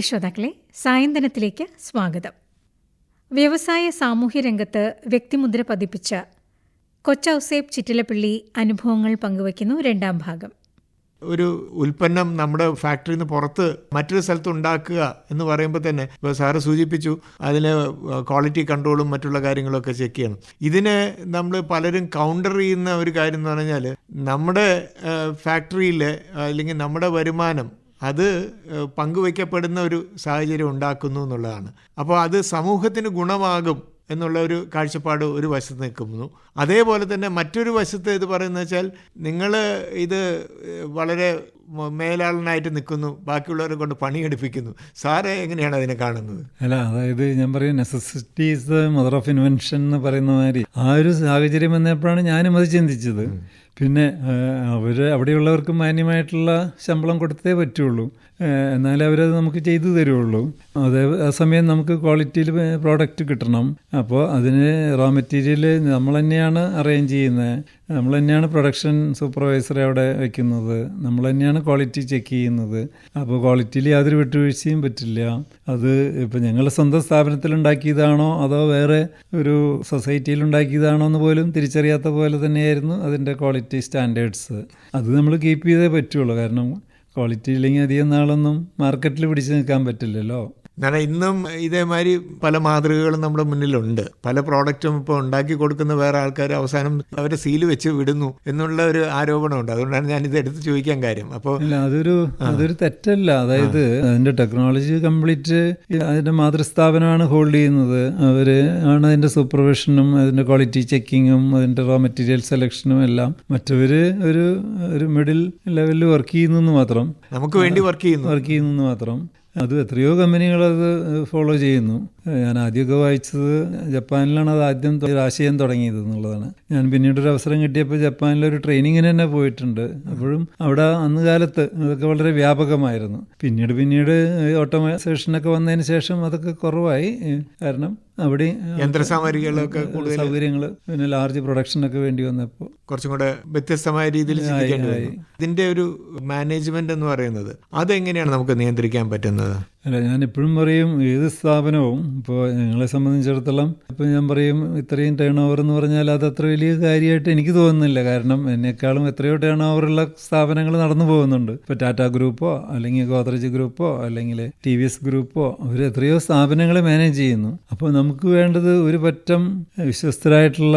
പ്രിയ ശ്രോതാക്കളെ സായന്തനത്തിലേക്ക് സ്വാഗതം. വ്യവസായ സാമൂഹ്യ രംഗത്ത് വ്യക്തിമുദ്ര പതിപ്പിച്ച കൊച്ചൌസേബ് ചിറ്റിലപ്പള്ളി അനുഭവങ്ങൾ പങ്കുവയ്ക്കുന്നു രണ്ടാം ഭാഗം. ഒരു ഉൽപ്പന്നം നമ്മുടെ ഫാക്ടറിയിൽ നിന്ന് പുറത്ത് മറ്റൊരു സ്ഥലത്ത് ഉണ്ടാക്കുക എന്ന് പറയുമ്പോൾ തന്നെ ഇപ്പോൾ സാറ് സൂചിപ്പിച്ചു അതിന് ക്വാളിറ്റി കൺട്രോളും മറ്റുള്ള കാര്യങ്ങളൊക്കെ ചെക്ക് ചെയ്യണം. ഇതിനെ നമ്മൾ പലരും കൗണ്ടർ ചെയ്യുന്ന ഒരു കാര്യം എന്ന് പറഞ്ഞാൽ നമ്മുടെ ഫാക്ടറിയിൽ അല്ലെങ്കിൽ നമ്മുടെ വരുമാനം അത് പങ്കുവയ്ക്കപ്പെടുന്ന ഒരു സാഹചര്യം ഉണ്ടാക്കുന്നു എന്നുള്ളതാണ്. അപ്പോൾ അത് സമൂഹത്തിന് ഗുണമാകും എന്നുള്ള ഒരു കാഴ്ചപ്പാട് ഒരു വശത്ത് നിൽക്കുന്നു. അതേപോലെ തന്നെ മറ്റൊരു വശത്ത് ഇത് പറയുന്നത് വെച്ചാൽ നിങ്ങൾ ഇത് വളരെ മേലാളനായിട്ട് നിൽക്കുന്നു ബാക്കിയുള്ളവരെ കൊണ്ട് പണിയെടുപ്പിക്കുന്നു. സാറേ എങ്ങനെയാണ് അതിനെ കാണുന്നത്? അല്ല അതായത് ഞാൻ പറയും necessity is the mother of invention എന്ന് പറയുന്ന മാതിരി ആ ഒരു സാഹചര്യം വന്നപ്പോഴാണ് ഞാനും അത് ചിന്തിച്ചത്. പിന്നെ അവർ അവിടെയുള്ളവർക്ക് മാന്യമായിട്ടുള്ള ശമ്പളം കൊടുത്തേ പറ്റുള്ളൂ. എന്നാലേ അവരത് നമുക്ക് ചെയ്തു തരുള്ളൂ. അതേ സമയം നമുക്ക് ക്വാളിറ്റിയിൽ പ്രോഡക്റ്റ് കിട്ടണം. അപ്പോൾ അതിന് റോ മെറ്റീരിയൽ നമ്മൾ തന്നെയാണ് അറേഞ്ച് ചെയ്യുന്നത്. നമ്മൾ തന്നെയാണ് പ്രൊഡക്ഷൻ സൂപ്പർവൈസർ അവിടെ വെക്കുന്നത്. നമ്മൾ തന്നെയാണ് ക്വാളിറ്റി ചെക്ക് ചെയ്യുന്നത്. അപ്പോൾ ക്വാളിറ്റിയിൽ യാതൊരു വിട്ടുവീഴ്ചയും പറ്റില്ല. അത് ഇപ്പോൾ ഞങ്ങൾ സ്വന്തം സ്ഥാപനത്തിൽ ഉണ്ടാക്കിയതാണോ അതോ വേറെ ഒരു സൊസൈറ്റിയിൽ ഉണ്ടാക്കിയതാണോ എന്ന് പോലും തിരിച്ചറിയാത്ത പോലെ തന്നെയായിരുന്നു അതിന്റെ ക്വാളിറ്റി സ്റ്റാൻഡേർഡ്സ് അത് നമ്മൾ കീപ്പ് ചെയ്തേ പറ്റുള്ളൂ. കാരണം ക്വാളിറ്റി ഇല്ലെങ്കിൽ അധികം നാളൊന്നും മാർക്കറ്റിൽ പിടിച്ചു നിൽക്കാൻ പറ്റില്ലല്ലോ. കാരണം ഇന്നും ഇതേമാതിരി പല മാതൃകകളും നമ്മുടെ മുന്നിലുണ്ട്. പല പ്രോഡക്റ്റും ഇപ്പോൾ ഉണ്ടാക്കി കൊടുക്കുന്ന വേറെ ആൾക്കാർ അവസാനം അവരെ സീൽ വെച്ച് വിടുന്നു എന്നുള്ള ഒരു ആരോപണമുണ്ട്. അതുകൊണ്ടാണ് ഞാൻ ഇത് എടുത്ത് ചോദിക്കാൻ കാര്യം. അപ്പോൾ അതൊരു അതൊരു തെറ്റല്ല. അതായത് അതിന്റെ ടെക്നോളജി കംപ്ലീറ്റ് അതിന്റെ മാതൃസ്ഥാപനമാണ് ഹോൾഡ് ചെയ്യുന്നത്. അവർ ആണ് അതിന്റെ സൂപ്പർവിഷനും അതിന്റെ ക്വാളിറ്റി ചെക്കിങ്ങും അതിന്റെ റോ മെറ്റീരിയൽ സെലക്ഷനും എല്ലാം. മറ്റവര് ഒരു ഒരു മിഡിൽ ലെവലിൽ വർക്ക് ചെയ്യുന്നു മാത്രം. നമുക്ക് വേണ്ടി വർക്ക് ചെയ്യുന്നു. വർക്ക് ചെയ്യുന്നു മാത്രം. അത് എത്രയോ കമ്പനികൾ അത് ഫോളോ ചെയ്യുന്നു. ഞാൻ ആദ്യമൊക്കെ വായിച്ചത് ജപ്പാനിലാണ്. അത് ആദ്യം ഒരു ആശയം തുടങ്ങിയത് എന്നുള്ളതാണ്. ഞാൻ പിന്നീട് ഒരു അവസരം കിട്ടിയപ്പോൾ ജപ്പാനിലൊരു ട്രെയിനിങ്ങിന് തന്നെ പോയിട്ടുണ്ട്. അപ്പോഴും അവിടെ അന്ന് കാലത്ത് അതൊക്കെ വളരെ വ്യാപകമായിരുന്നു. പിന്നീട് പിന്നീട് ഓട്ടോമൈസേഷനൊക്കെ വന്നതിന് ശേഷം അതൊക്കെ കുറവായി. കാരണം അവിടെ യന്ത്രസാമഗ്രികളൊക്കെ കൂടുതൽ സൗകര്യങ്ങൾ പിന്നെ ലാർജ് പ്രൊഡക്ഷനൊക്കെ വേണ്ടി വന്നപ്പോൾ കുറച്ചും കൂടെ വ്യത്യസ്തമായ രീതിയിൽ ഇതിന്റെ ഒരു മാനേജ്മെന്റ് എന്ന് പറയുന്നത് അതെങ്ങനെയാണ് നമുക്ക് നിയന്ത്രിക്കാൻ പറ്റുന്നത്? അല്ല ഞാൻ എപ്പോഴും പറയും ഏത് സ്ഥാപനവും ഇപ്പോൾ ഞങ്ങളെ സംബന്ധിച്ചിടത്തോളം ഇപ്പോൾ ഞാൻ പറയും ഇത്രയും ടേൺ ഓവർ എന്ന് പറഞ്ഞാൽ അത് അത്ര വലിയ കാര്യമായിട്ട് എനിക്ക് തോന്നുന്നില്ല. കാരണം എന്നെക്കാളും എത്രയോ ടേൺ ഓവറുള്ള സ്ഥാപനങ്ങൾ നടന്നു പോകുന്നുണ്ട്. ഇപ്പോൾ ടാറ്റ ഗ്രൂപ്പോ അല്ലെങ്കിൽ ഗോദ്രേജ് ഗ്രൂപ്പോ അല്ലെങ്കിൽ ടി വി എസ് ഗ്രൂപ്പോ അവർ എത്രയോ സ്ഥാപനങ്ങളെ മാനേജ് ചെയ്യുന്നു. അപ്പോൾ നമുക്ക് വേണ്ടത് ഒരു പറ്റം വിശ്വസ്തരായിട്ടുള്ള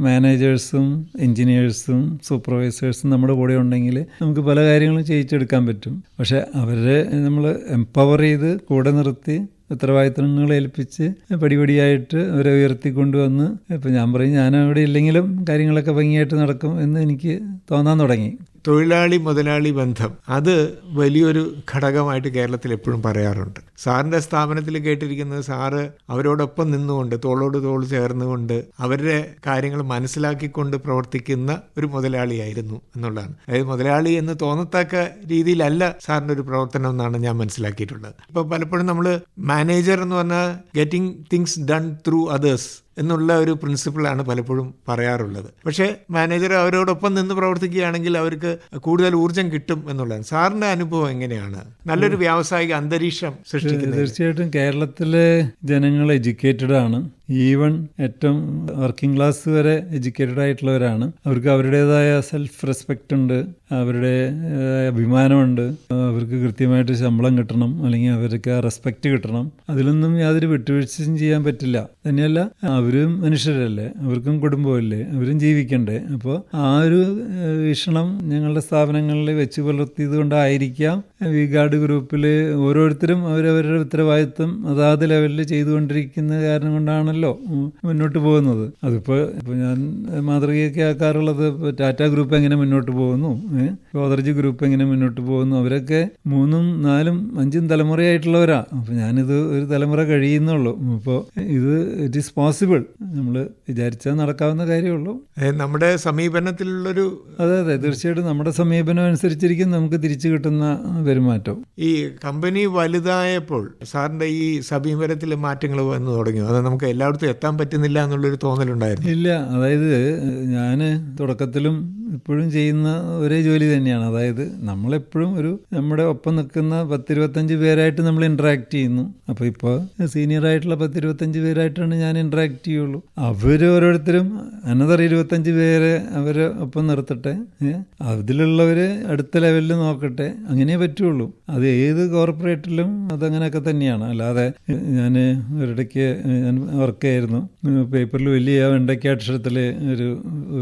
മാനേജേഴ്സും എൻജിനീയേഴ്സും സൂപ്പർവൈസേഴ്സും നമ്മുടെ കൂടെ ഉണ്ടെങ്കിൽ നമുക്ക് പല കാര്യങ്ങളും ചെയ്യിച്ചെടുക്കാൻ പറ്റും. പക്ഷേ അവരെ നമ്മൾ എംപവർ ചെയ്ത് കൂടെ നിർത്തി ഉത്തരവാദിത്തങ്ങൾ ഏൽപ്പിച്ച് പടിപടിയായിട്ട് അവരെ ഉയർത്തിക്കൊണ്ടുവന്ന് ഇപ്പം ഞാൻ പറയും ഞാൻ അവിടെ ഇല്ലെങ്കിലും കാര്യങ്ങളൊക്കെ ഭംഗിയായിട്ട് നടക്കും എന്ന് എനിക്ക് തോന്നാൻ തുടങ്ങി. തൊഴിലാളി മുതലാളി ബന്ധം. അത് വലിയൊരു ഘടകമായിട്ട് കേരളത്തിൽ എപ്പോഴും പറയാറുണ്ട്. സാറിന്റെ സ്ഥാപനത്തിൽ കേട്ടിരിക്കുന്നത് സാറ് അവരോടൊപ്പം നിന്നുകൊണ്ട് തോളോട് തോൾ ചേർന്നുകൊണ്ട് അവരുടെ കാര്യങ്ങൾ മനസ്സിലാക്കിക്കൊണ്ട് പ്രവർത്തിക്കുന്ന ഒരു മുതലാളിയായിരുന്നു എന്നുള്ളതാണ്. അതായത് മുതലാളി എന്ന് തോന്നത്തക്ക രീതിയിലല്ല സാറിന്റെ ഒരു പ്രവർത്തനം എന്നാണ് ഞാൻ മനസ്സിലാക്കിയിട്ടുള്ളത്. ഇപ്പോൾ പലപ്പോഴും നമ്മൾ മാനേജർ എന്ന് പറഞ്ഞാൽ getting things done through others. എന്നുള്ള ഒരു പ്രിൻസിപ്പിളാണ് പലപ്പോഴും പറയാറുള്ളത്. പക്ഷേ മാനേജർ അവരോടൊപ്പം നിന്ന് പ്രവർത്തിക്കുകയാണെങ്കിൽ അവർക്ക് കൂടുതൽ ഊർജം കിട്ടും എന്നുള്ളതാണ്. സാറിന്റെ അനുഭവം എങ്ങനെയാണ്? നല്ലൊരു വ്യാവസായിക അന്തരീക്ഷം സൃഷ്ടിക്കുന്നത് തീർച്ചയായിട്ടും കേരളത്തിലെ ജനങ്ങൾ എഡ്യൂക്കേറ്റഡ് ആണ്. ഈവൻ ഏറ്റവും വർക്കിംഗ് ക്ലാസ് വരെ എഡ്യൂക്കേറ്റഡ് ആയിട്ടുള്ളവരാണ്. അവർക്ക് അവരുടേതായ സെൽഫ് റെസ്പെക്റ്റ് ഉണ്ട് അവരുടെ അഭിമാനമുണ്ട്. അവർക്ക് കൃത്യമായിട്ട് ശമ്പളം കിട്ടണം അല്ലെങ്കിൽ അവർക്ക് ആ റെസ്പെക്റ്റ് കിട്ടണം. അതിലൊന്നും യാതൊരു വിട്ടുവീഴ്ചയും ചെയ്യാൻ പറ്റില്ല. തന്നെയല്ല അവരും മനുഷ്യരല്ലേ അവർക്കും കുടുംബമല്ലേ അവരും ജീവിക്കണ്ടേ. അപ്പോൾ ആ ഒരു വീക്ഷണം ഞങ്ങളുടെ സ്ഥാപനങ്ങളിൽ വെച്ച് പുലർത്തിയത് കൊണ്ടായിരിക്കാം വി ഗാർഡ് ഗ്രൂപ്പിൽ ഓരോരുത്തരും അവരവരുടെ ഉത്തരവാദിത്വം അതാത് ലെവലിൽ ചെയ്തുകൊണ്ടിരിക്കുന്ന കാരണം കൊണ്ടാണല്ലോ ഉം, മുന്നോട്ട് പോകുന്നത്. അതിപ്പോൾ ഇപ്പോൾ ഞാൻ മാതൃകയൊക്കെ ആക്കാറുള്ളത് ടാറ്റ ഗ്രൂപ്പ് എങ്ങനെ മുന്നോട്ട് പോകുന്നു ഗോദർജ് ഗ്രൂപ്പ് എങ്ങനെ മുന്നോട്ട് പോകുന്നു അവരൊക്കെ മൂന്നും നാലും അഞ്ചും തലമുറയായിട്ടുള്ളവരാ. അപ്പോൾ ഞാനിത് ഒരു തലമുറ കഴിയുന്നുള്ളൂ. അപ്പോൾ ഇത് ഇറ്റ് ഈസ് പോസിബിൾ നമ്മൾ വിചാരിച്ചാൽ നടക്കാവുന്ന കാര്യമുള്ളൂ. നമ്മുടെ സമീപനത്തിലുള്ളൊരു അതെ അതെ. തീർച്ചയായിട്ടും നമ്മുടെ സമീപനം അനുസരിച്ചിരിക്കും നമുക്ക് തിരിച്ചു കിട്ടുന്ന പെരുമാറ്റം. ഈ കമ്പനി വലുതായപ്പോൾ സാറിന്റെ ഈ സമീപനത്തിൽ മാറ്റങ്ങൾ വന്നു തുടങ്ങി അത് നമുക്ക് എല്ലായിടത്തും എത്താൻ പറ്റുന്നില്ല എന്നുള്ളൊരു തോന്നലുണ്ടായിരുന്നു. ഇല്ല അതായത് ഞാൻ തുടക്കത്തിലും ഇപ്പോഴും ചെയ്യുന്ന ഒരേ ജോലി തന്നെയാണ്. അതായത് നമ്മളെപ്പോഴും ഒരു നമ്മുടെ ഒപ്പം നിൽക്കുന്ന പത്തിരുപത്തഞ്ച് പേരായിട്ട് നമ്മൾ ഇൻട്രാക്ട് ചെയ്യുന്നു. അപ്പോൾ ഇപ്പോൾ സീനിയർ ആയിട്ടുള്ള പത്തിരുപത്തഞ്ച് പേരായിട്ടാണ് ഞാൻ ഇൻട്രാക്ട് ചെയ്യുള്ളൂ. അവർ ഓരോരുത്തരും അനതർ ഇരുപത്തഞ്ച് പേരെ അവരെ ഒപ്പം നിർത്തട്ടെ? അതിലുള്ളവർ അടുത്ത ലെവലിൽ നോക്കട്ടെ അങ്ങനെ പറ്റുള്ളൂ. അത് ഏത് കോർപ്പറേറ്റിലും അതങ്ങനെയൊക്കെ തന്നെയാണ്. അല്ലാതെ ഞാൻ ഒരിടയ്ക്ക് ഞാൻ വർക്ക് ആയിരുന്നു. പേപ്പറിൽ വലിയ വെണ്ടയ്ക്കാക്ഷരത്തിൽ ഒരു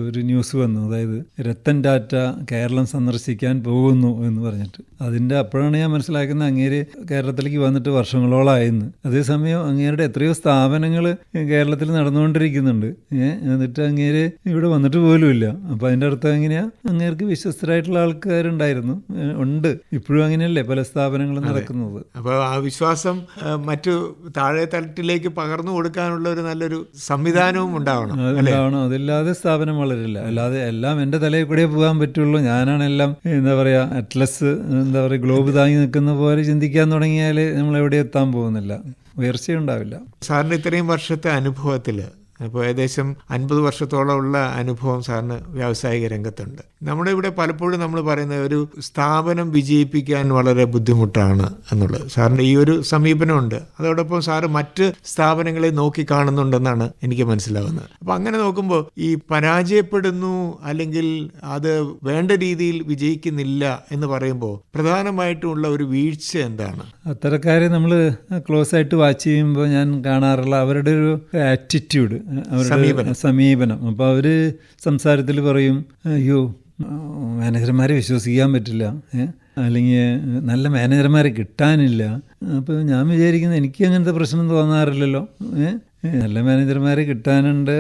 ഒരു ന്യൂസ് വന്നു. അതായത് രത്തൻ ടാറ്റ കേരളം സന്ദർശിക്കാൻ പോകുന്നു എന്ന് പറഞ്ഞിട്ട്. അതിന്റെ അപ്പോഴാണ് ഞാൻ മനസ്സിലാക്കുന്നത് അങ്ങേര് കേരളത്തിലേക്ക് വന്നിട്ട് വർഷങ്ങളോളായെന്ന്. അതേസമയം അങ്ങേരുടെ എത്രയോ സ്ഥാപനങ്ങൾ കേരളത്തിൽ നടന്നുകൊണ്ടിരിക്കുന്നുണ്ട്. ഏഹ് എന്നിട്ട് അങ്ങേര് ഇവിടെ വന്നിട്ട് പോലുമില്ല. അപ്പോൾ അതിന്റെ അർത്ഥം എങ്ങനെയാ? അങ്ങേർക്ക് വിശ്വസ്തരായിട്ടുള്ള ആൾക്കാരുണ്ടായിരുന്നു. ഉണ്ട്. ഇപ്പോഴും അങ്ങനെയല്ലേ പല സ്ഥാപനങ്ങളും നടക്കുന്നത്? അപ്പോൾ ആ വിശ്വാസം മറ്റു താഴെ തലത്തിലേക്ക് പകർന്നു കൊടുക്കാനുള്ള ഒരു നല്ലൊരു സംവിധാനവും ഉണ്ടാവണം ഉണ്ടാവണം. അതില്ലാതെ സ്ഥാപനം വളരില്ല. അല്ലാതെ എല്ലാം എന്റെ തലയിൽ കൂടെ പോകാൻ പറ്റുള്ളൂ. ഞാനാണ് എല്ലാം എന്താ പറയുക അറ്റ്ലസ് എന്താ പറയുക ഗ്ലോബ് താങ്ങി നിൽക്കുന്ന പോലെ ചിന്തിക്കാൻ തുടങ്ങിയാൽ നമ്മൾ എവിടെ എത്താൻ പോകുന്നില്ല. ഉയർച്ചയുണ്ടാവില്ല. സാറിന് ഇത്രയും വർഷത്തെ അനുഭവത്തിൽ അപ്പോൾ ഏകദേശം അൻപത് വർഷത്തോളമുള്ള അനുഭവം സാറിന് വ്യാവസായിക രംഗത്തുണ്ട്. നമ്മുടെ ഇവിടെ പലപ്പോഴും നമ്മൾ പറയുന്നത് ഒരു സ്ഥാപനം വിജയിപ്പിക്കാൻ വളരെ ബുദ്ധിമുട്ടാണ് എന്നുള്ളത്. സാറിന്റെ ഈ ഒരു സമീപനമുണ്ട്. അതോടൊപ്പം സാറ് മറ്റ് സ്ഥാപനങ്ങളെ നോക്കി കാണുന്നുണ്ടെന്നാണ് എനിക്ക് മനസ്സിലാവുന്നത്. അപ്പോൾ അങ്ങനെ നോക്കുമ്പോൾ ഈ പരാജയപ്പെടുന്നു അല്ലെങ്കിൽ അത് വേണ്ട രീതിയിൽ വിജയിക്കുന്നില്ല എന്ന് പറയുമ്പോൾ പ്രധാനമായിട്ടുമുള്ള ഒരു വീഴ്ച എന്താണ്? അത്തരക്കാരെ നമ്മൾ ക്ലോസ് ആയിട്ട് വാച്ച് ചെയ്യുമ്പോൾ ഞാൻ കാണാറുള്ള അവരുടെ ഒരു ആറ്റിറ്റ്യൂഡ് അവരുടെ സമീപനം. അപ്പോൾ അവർ സംസാരത്തിൽ പറയും അയ്യോ മാനേജർമാരെ വിശ്വസിക്കാൻ പറ്റില്ല? അല്ലെങ്കിൽ നല്ല മാനേജർമാരെ കിട്ടാനില്ല. അപ്പോൾ ഞാൻ വിചാരിക്കുന്നത് എനിക്ക് അങ്ങനത്തെ പ്രശ്നം തോന്നാറില്ലല്ലോ. നല്ല മാനേജർമാരെ കിട്ടാനുണ്ട്.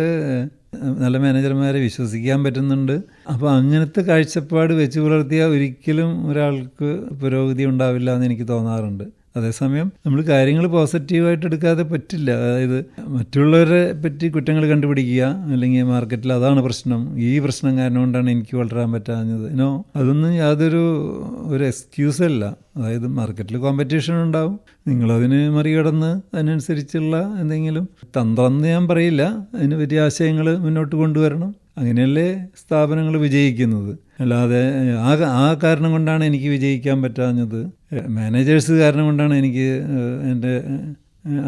നല്ല മാനേജർമാരെ വിശ്വസിക്കാൻ പറ്റുന്നുണ്ട്. അപ്പോൾ അങ്ങനത്തെ കാഴ്ചപ്പാട് വെച്ച് പുലർത്തിയാൽ ഒരിക്കലും ഒരാൾക്ക് പുരോഗതി ഉണ്ടാവില്ല എന്ന് എനിക്ക് തോന്നാറുണ്ട്. അതേസമയം നമ്മൾ കാര്യങ്ങൾ പോസിറ്റീവായിട്ട് എടുക്കാതെ പറ്റില്ല. അതായത് മറ്റുള്ളവരെ പറ്റി കുറ്റങ്ങൾ കണ്ടുപിടിക്കുക അല്ലെങ്കിൽ മാർക്കറ്റിൽ അതാണ് പ്രശ്നം. ഈ പ്രശ്നം കാരണം കൊണ്ടാണ് എനിക്ക് വളരാൻ പറ്റാഞ്ഞത്. നോ അതൊന്നും യാതൊരു ഒരു എക്സ്ക്യൂസ് അല്ല. അതായത് മാർക്കറ്റിൽ കോമ്പറ്റീഷൻ ഉണ്ടാവും. നിങ്ങളതിന് മറികടന്ന് അതിനനുസരിച്ചുള്ള എന്തെങ്കിലും തന്ത്രം ഞാൻ പറയില്ല. അതിന് വലിയ ആശയങ്ങൾ മുന്നോട്ട് കൊണ്ടുവരണം. അങ്ങനെയല്ലേ സ്ഥാപനങ്ങൾ വിജയിക്കുന്നത്. അല്ലാതെ ആ ആ കാരണം കൊണ്ടാണ് എനിക്ക് വിജയിക്കാൻ പറ്റാഞ്ഞത്. മാനേജേഴ്സ് കാരണം കൊണ്ടാണ് എനിക്ക് എന്റെ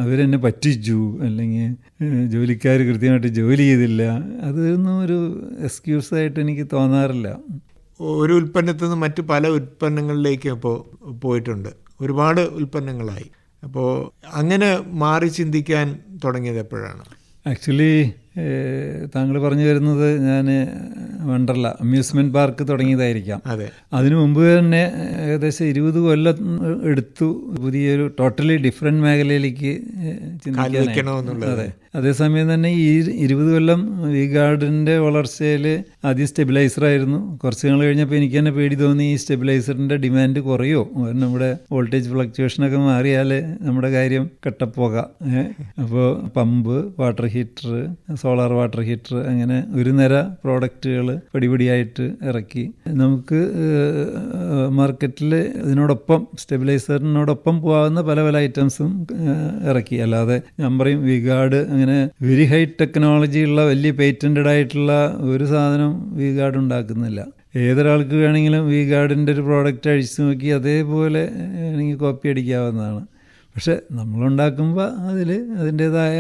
അവരെന്നെ പറ്റിച്ചു. അല്ലെങ്കിൽ ജോലിക്കാർ കൃത്യമായിട്ട് ജോലി ചെയ്തില്ല. അതൊന്നും ഒരു എക്സ്ക്യൂസായിട്ട് എനിക്ക് തോന്നാറില്ല. ഒരു ഉൽപ്പന്നത്തിൽ നിന്ന് മറ്റ് പല ഉൽപ്പന്നങ്ങളിലേക്കും ഇപ്പോൾ പോയിട്ടുണ്ട്. ഒരുപാട് ഉൽപ്പന്നങ്ങളായി. അപ്പോൾ അങ്ങനെ മാറി ചിന്തിക്കാൻ തുടങ്ങിയത് എപ്പോഴാണ്? ആക്ച്വലി താങ്കൾ പറഞ്ഞു വരുന്നത് ഞാൻ വണ്ടർല അമ്യൂസ്മെന്റ് പാർക്ക് തുടങ്ങിയതായിരിക്കാം. അതെ. അതിനു മുമ്പ് തന്നെ ഏകദേശം ഇരുപത് കൊല്ലം എടുത്തു പുതിയൊരു ടോട്ടലി ഡിഫറെന്റ് മേഖലയിലേക്ക്. അതെ. അതേസമയം തന്നെ ഈ ഇരുപത് കൊല്ലം വി ഗാർഡിന്റെ വളർച്ചയിൽ ആദ്യം സ്റ്റെബിലൈസർ ആയിരുന്നു. കുറച്ച് നാൾ കഴിഞ്ഞപ്പോൾ എനിക്ക് തന്നെ പേടി തോന്നി ഈ സ്റ്റെബിലൈസറിന്റെ ഡിമാൻഡ് കുറയോ? നമ്മുടെ വോൾട്ടേജ് ഫ്ലക്ച്വേഷനൊക്കെ മാറിയാൽ നമ്മുടെ കാര്യം കട്ടപ്പോക. അപ്പോൾ pump water heater solar water heater അങ്ങനെ ഒരു നിര പ്രോഡക്റ്റുകൾ പടിപടിയായിട്ട് ഇറക്കി. നമുക്ക് മാർക്കറ്റിൽ ഇതിനോടൊപ്പം സ്റ്റെബിലൈസറിനോടൊപ്പം പോകാവുന്ന പല പല ഐറ്റംസും ഇറക്കി. അല്ലാതെ ഞാൻ പറയും വിഗാർഡ് അങ്ങനെ വെരി ഹൈ ടെക്നോളജി ഉള്ള വലിയ പേറ്റന്റഡ് ആയിട്ടുള്ള ഒരു സാധനം വിഗാർഡ് ഉണ്ടാക്കുന്നില്ല. ഏതൊരാൾക്ക് വേണമെങ്കിലും വി ഗാർഡിന്റെ ഒരു പ്രോഡക്റ്റ് അഴിച്ചു നോക്കി അതേപോലെ എനിക്ക് കോപ്പി അടിക്കാവുന്നതാണ്. പക്ഷെ നമ്മളുണ്ടാക്കുമ്പോൾ അതിൽ അതിന്റേതായ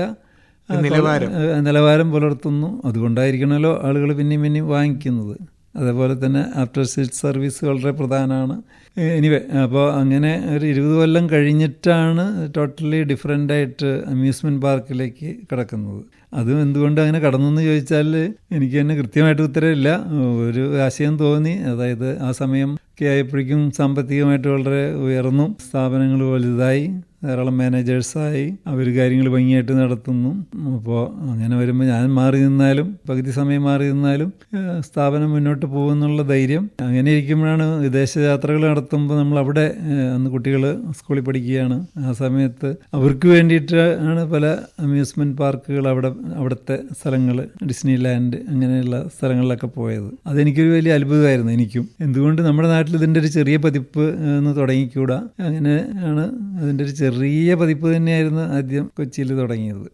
നിലവാരം. നിലവാരം പുലർത്തുന്നു. അതുകൊണ്ടായിരിക്കണമല്ലോ ആളുകൾ പിന്നെയും പിന്നെയും വാങ്ങിക്കുന്നത്. അതേപോലെ തന്നെ ആഫ്റ്റർ സെയിൽ സർവീസ് വളരെ പ്രധാനമാണ്. എനിവേ അപ്പോൾ അങ്ങനെ ഒരു ഇരുപത് കൊല്ലം കഴിഞ്ഞിട്ടാണ് ടോട്ടലി ഡിഫറെന്റായിട്ട് അമ്യൂസ്മെന്റ് പാർക്കിലേക്ക് കിടക്കുന്നത്. അതും എന്തുകൊണ്ട് അങ്ങനെ കടന്നെന്ന് ചോദിച്ചാൽ എനിക്ക് തന്നെ കൃത്യമായിട്ട് ഉത്തരവില്ല. ഒരു ആശയം തോന്നി. അതായത് ആ സമയം ഒക്കെ ആയപ്പോഴേക്കും സാമ്പത്തികമായിട്ട് വളരെ ഉയർന്നു. സ്ഥാപനങ്ങൾ വലുതായി. ധാരാളം മാനേജേഴ്സായി അവർ കാര്യങ്ങൾ ഭംഗിയായിട്ട് നടത്തുന്നു. അപ്പോൾ അങ്ങനെ വരുമ്പോൾ ഞാൻ മാറി നിന്നാലും പകുതി സമയം മാറി നിന്നാലും സ്ഥാപനം മുന്നോട്ട് പോകുമെന്നുള്ള ധൈര്യം. അങ്ങനെ ഇരിക്കുമ്പോഴാണ് വിദേശ യാത്രകൾ നടത്തുമ്പോൾ നമ്മൾ അവിടെ അന്ന് കുട്ടികൾ സ്കൂളിൽ പഠിക്കുകയാണ്. ആ സമയത്ത് അവർക്ക് വേണ്ടിയിട്ട് ആണ് പല അമ്യൂസ്മെന്റ് പാർക്കുകൾ അവിടെ അവിടുത്തെ സ്ഥലങ്ങൾ ഡിസ്നി ലാൻഡ് അങ്ങനെയുള്ള സ്ഥലങ്ങളിലൊക്കെ പോയത്. അതെനിക്കൊരു വലിയ അത്ഭുതമായിരുന്നു എനിക്കും. എന്തുകൊണ്ട് നമ്മുടെ നാട്ടിൽ ഇതിന്റെ ഒരു ചെറിയ പതിപ്പ് എന്ന് തുടങ്ങിക്കൂടാ? അങ്ങനെയാണ് അതിന്റെ ഒരു ചെറിയ പതിപ്പ് തന്നെയായിരുന്നു ആദ്യം കൊച്ചിയിൽ തുടങ്ങിയത്.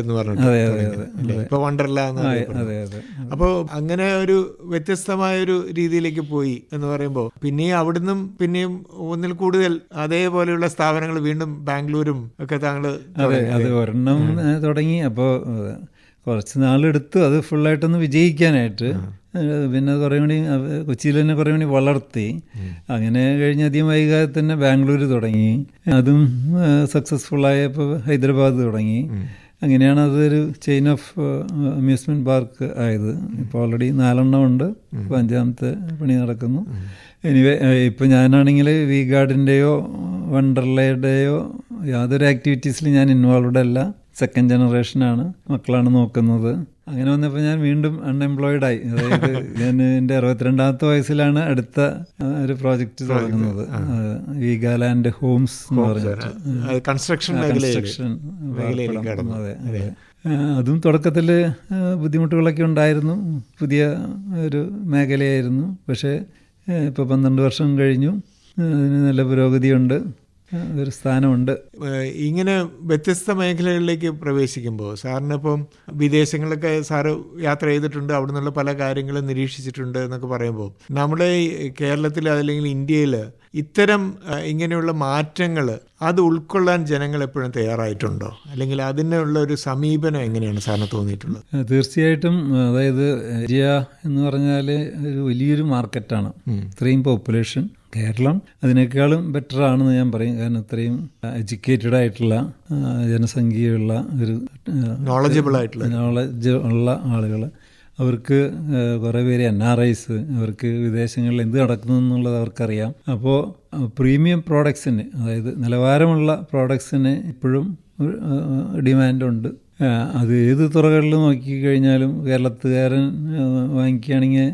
എന്ന് പറഞ്ഞിട്ട് ഇപ്പൊ വണ്ടർല എന്ന്. അതെ അതെ അപ്പോൾ അങ്ങനെ ഒരു വ്യത്യസ്തമായ ഒരു രീതിയിലേക്ക് പോയി എന്ന് പറയുമ്പോൾ പിന്നെയും അവിടുന്നും പിന്നെയും ഒന്നിൽ കൂടുതൽ അതേപോലെയുള്ള സ്ഥാപനങ്ങൾ വീണ്ടും ബാംഗ്ലൂരും ഒക്കെ താങ്കൾ അതെ അത് ഒരെണ്ണം തുടങ്ങി. അപ്പോൾ കുറച്ച് നാളെടുത്തു അത് ഫുള്ളായിട്ടൊന്ന് വിജയിക്കാനായിട്ട് പിന്നെ കുറേ മണി കൊച്ചിയിൽ തന്നെ കുറേ മണി വളർത്തി. അങ്ങനെ കഴിഞ്ഞ് അധികം വൈകാതെ തന്നെ ബാംഗ്ലൂർ തുടങ്ങി. അതും സക്സസ്ഫുള്ളായപ്പോൾ ഹൈദരാബാദ് തുടങ്ങി. അങ്ങനെയാണ് അതൊരു ചെയിൻ ഓഫ് അമ്യൂസ്മെന്റ് പാർക്ക് ആയത്. ഇപ്പോൾ ഓൾറെഡി നാലെണ്ണം ഉണ്ട്. ഇപ്പോൾ അഞ്ചാമത്തെ പണി നടക്കുന്നു. എനിവേ ഇപ്പോൾ ഞാനാണെങ്കിൽ വി ഗാർഡിന്റെയോ വണ്ടർലയുടെയോ യാതൊരു ആക്ടിവിറ്റീസിലും ഞാൻ ഇൻവോൾവ്ഡ് അല്ല. സെക്കൻഡ് ജനറേഷനാണ് മക്കളാണ് നോക്കുന്നത്. അങ്ങനെ വന്നപ്പോൾ ഞാൻ വീണ്ടും അൺഎംപ്ലോയിഡായി അതായത് ഞാൻ എന്റെ അറുപത്തിരണ്ടാമത്തെ വയസ്സിലാണ് അടുത്ത ഒരു പ്രോജക്റ്റ് തുടങ്ങുന്നത്. വീഗാലാൻഡ് ഹോംസ് എന്ന് പറഞ്ഞിട്ട്. കൺസ്ട്രക്ഷൻ കൺസ്ട്രക്ഷൻ അതെ അതും തുടക്കത്തിൽ ബുദ്ധിമുട്ടുകളൊക്കെ ഉണ്ടായിരുന്നു. പുതിയ ഒരു മേഖലയായിരുന്നു. പക്ഷേ ഇപ്പോൾ പന്ത്രണ്ട് വർഷം കഴിഞ്ഞു. അതിന് നല്ല പുരോഗതിയുണ്ട്. ഒരു സ്ഥാനമുണ്ട്. ഇങ്ങനെ വ്യത്യസ്ത മേഖലകളിലേക്ക് പ്രവേശിക്കുമ്പോൾ സാറിനിപ്പം വിദേശങ്ങളിലൊക്കെ സാറ് യാത്ര ചെയ്തിട്ടുണ്ട് അവിടെ നിന്നുള്ള പല കാര്യങ്ങളും നിരീക്ഷിച്ചിട്ടുണ്ട് എന്നൊക്കെ പറയുമ്പോൾ നമ്മുടെ ഈ കേരളത്തിൽ അല്ലെങ്കിൽ ഇന്ത്യയിൽ ഇത്തരം ഇങ്ങനെയുള്ള മാറ്റങ്ങൾ അത് ഉൾക്കൊള്ളാൻ ജനങ്ങൾ എപ്പോഴും തയ്യാറായിട്ടുണ്ടോ? അല്ലെങ്കിൽ അതിനുള്ള ഒരു സമീപനം എങ്ങനെയാണ് സാറിന് തോന്നിയിട്ടുള്ളത്? തീർച്ചയായിട്ടും അതായത് ഇന്ത്യ എന്ന് പറഞ്ഞാൽ ഒരു വലിയൊരു മാർക്കറ്റാണ്. ഇത്രയും പോപ്പുലേഷൻ. കേരളം. അതിനേക്കാളും ബെറ്റർ ആണെന്ന് ഞാൻ പറയും. കാരണം ഇത്രയും എഡ്യൂക്കേറ്റഡ് ആയിട്ടുള്ള ജനസംഖ്യയുള്ള ഒരു നോളജബിൾ ആയിട്ടുള്ള. നോളജ് ഉള്ള ആളുകൾ അവർക്ക് കുറേ പേര് എൻ ആർ ഐസ് അവർക്ക് വിദേശങ്ങളിൽ എന്ത് നടക്കുന്നു എന്നുള്ളത് അവർക്കറിയാം. അപ്പോൾ പ്രീമിയം പ്രോഡക്ട്സിന് അതായത് നിലവാരമുള്ള പ്രോഡക്ട്സിന് ഇപ്പോഴും ഡിമാൻഡുണ്ട് അത് ഏത് തുറകളിൽ നോക്കിക്കഴിഞ്ഞാലും കേരളത്തുകാരൻ വാങ്ങിക്കുകയാണെങ്കിൽ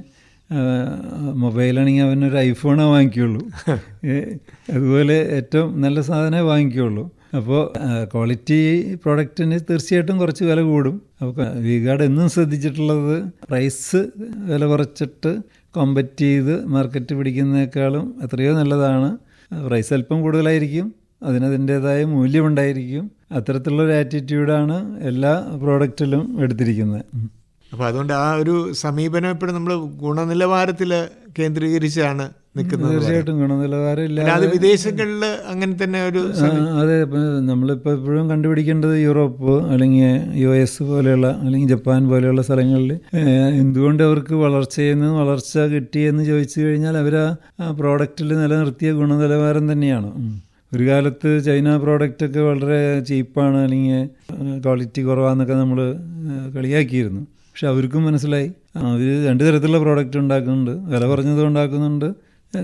മൊബൈലാണെങ്കിൽ അവനൊരു ഐഫോണേ വാങ്ങിക്കുള്ളൂ. അതുപോലെ ഏറ്റവും നല്ല സാധനമേ വാങ്ങിക്കുള്ളൂ. അപ്പോൾ ക്വാളിറ്റി പ്രോഡക്റ്റിന് തീർച്ചയായിട്ടും കുറച്ച് വില കൂടും. അപ്പോൾ വിഗാർഡ് എന്നും ശ്രദ്ധിച്ചിട്ടുള്ളത് പ്രൈസ് വില കുറച്ചിട്ട് കോമ്പറ്റ് ചെയ്ത് മാർക്കറ്റ് പിടിക്കുന്നതിനേക്കാളും എത്രയോ നല്ലതാണ്. പ്രൈസ് അല്പം കൂടുതലായിരിക്കും. അതിനതിന്റേതായ മൂല്യമുണ്ടായിരിക്കും അത്തരത്തിലുള്ള ഒരു ആറ്റിറ്റ്യൂഡാണ് എല്ലാ പ്രോഡക്റ്റിലും എടുത്തിരിക്കുന്നത്. അപ്പോൾ അതുകൊണ്ട് ആ ഒരു സമീപനം എപ്പോഴും നമ്മൾ ഗുണനിലവാരത്തിൽ കേന്ദ്രീകരിച്ചാണ് നിൽക്കുന്നത് തീർച്ചയായിട്ടും ഗുണനിലവാരം ഇല്ല അത് വിദേശങ്ങളിൽ അങ്ങനെ തന്നെ ഒരു അതെ നമ്മളിപ്പോൾ എപ്പോഴും കണ്ടുപിടിക്കേണ്ടത് യൂറോപ്പ് അല്ലെങ്കിൽ യു എസ് പോലെയുള്ള അല്ലെങ്കിൽ ജപ്പാൻ പോലെയുള്ള സ്ഥലങ്ങളിൽ എന്തുകൊണ്ട് അവർക്ക് വളർച്ചയെന്ന് വളർച്ച കിട്ടിയെന്ന് ചോദിച്ചു കഴിഞ്ഞാൽ അവർ ആ പ്രോഡക്റ്റിൽ നിലനിർത്തിയ ഗുണനിലവാരം തന്നെയാണ്. ഒരു കാലത്ത് ചൈന പ്രോഡക്റ്റൊക്കെ വളരെ ചീപ്പാണ് അല്ലെങ്കിൽ ക്വാളിറ്റി കുറവാന്നൊക്കെ നമ്മൾ കളിയാക്കിയിരുന്നു. പക്ഷെ അവർക്കും മനസ്സിലായി. അവർ രണ്ട് തരത്തിലുള്ള പ്രോഡക്റ്റ് ഉണ്ടാക്കുന്നുണ്ട്. വില കുറഞ്ഞത് ഉണ്ടാക്കുന്നുണ്ട്.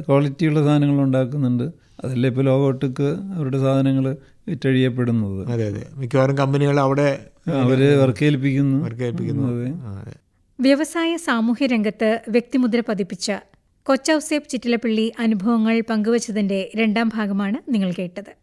ക്വാളിറ്റിയുള്ള സാധനങ്ങൾ ഉണ്ടാക്കുന്നുണ്ട്. അതല്ലേ ഇപ്പോൾ ലോകോട്ടക്ക് അവരുടെ സാധനങ്ങൾ വിറ്റഴിയപ്പെടുന്നത്. അതെ അതെ. മിക്കവാറും കമ്പനികൾ അവിടെ അവർ വർക്ക് ഏൽപ്പിക്കുന്നു വർക്ക് ഏൽപ്പിക്കുന്നു വ്യവസായ സാമൂഹ്യ രംഗത്ത് വ്യക്തിമുദ്ര പതിപ്പിച്ച കൊച്ചൌസേബ് ചിറ്റിലപ്പള്ളി അനുഭവങ്ങൾ പങ്കുവച്ചതിന്റെ രണ്ടാം ഭാഗമാണ് നിങ്ങൾ കേട്ടത്.